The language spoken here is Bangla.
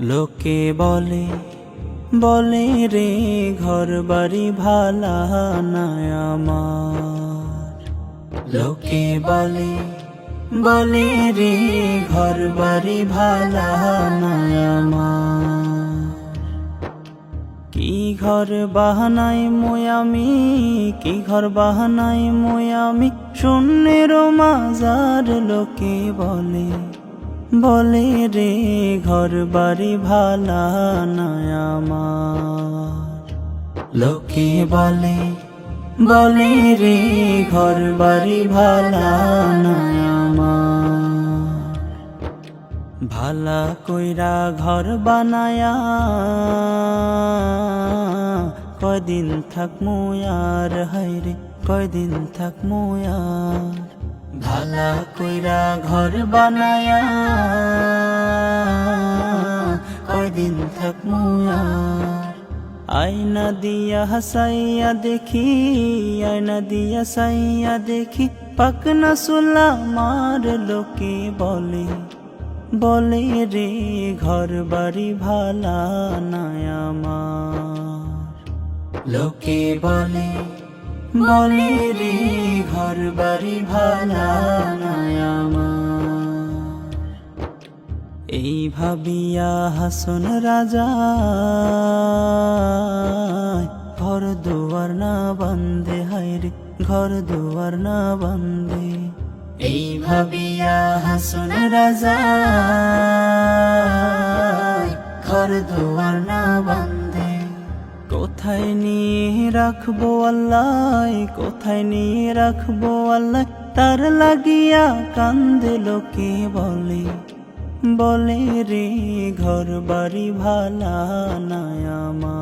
লোকে বলে বলে রে ঘর বাড়ি ভালা নাই আমার। লোকে বলে বলে রে ঘর বাড়ি ভালা নাই আমার। কি ঘর বাহানাই ময়ামি কি ঘর বাহানাই ময়ামি শূন্যের মাজার লোকে বলে বলে রে ঘর বাড়ি ভালা আমার। লোকে বলে বলে রে ঘর বাড়ি ভালা ভালা কইরা ঘর বানায়া কয়দিন থাকমু আর হাইরে কয়দিন থাকমু আর। ভালা কইরা ঘর বানায়া, কয়দিন থাকমু আয়না দিয়া হাসাইয়া দেখি, আয়না দিয়া সাইয়া দেখি, পাকনা সুলা মার লোকে বলে বলে রে ঘর বাড়ি ভালা আমার। লোকে বলে বলে রে ঘর বাড়ি ভালা এই ভাবিয়া হাসন রাজা, ঘর দুয়ার না বন্দে হাইরে ঘর দুয়ার না বন্দে এই ভাবিয়া হাসন রাজা, ঘর দুয়ার না বন্দে কোথায় নিয়ে রাখব আল্লাহ? কোথায় নিয়ে রাখব আল্লাহ? তার লাগিয়া কান্দে লোকে বলে বলে রে ঘর বাড়ি ভালা নায়ামা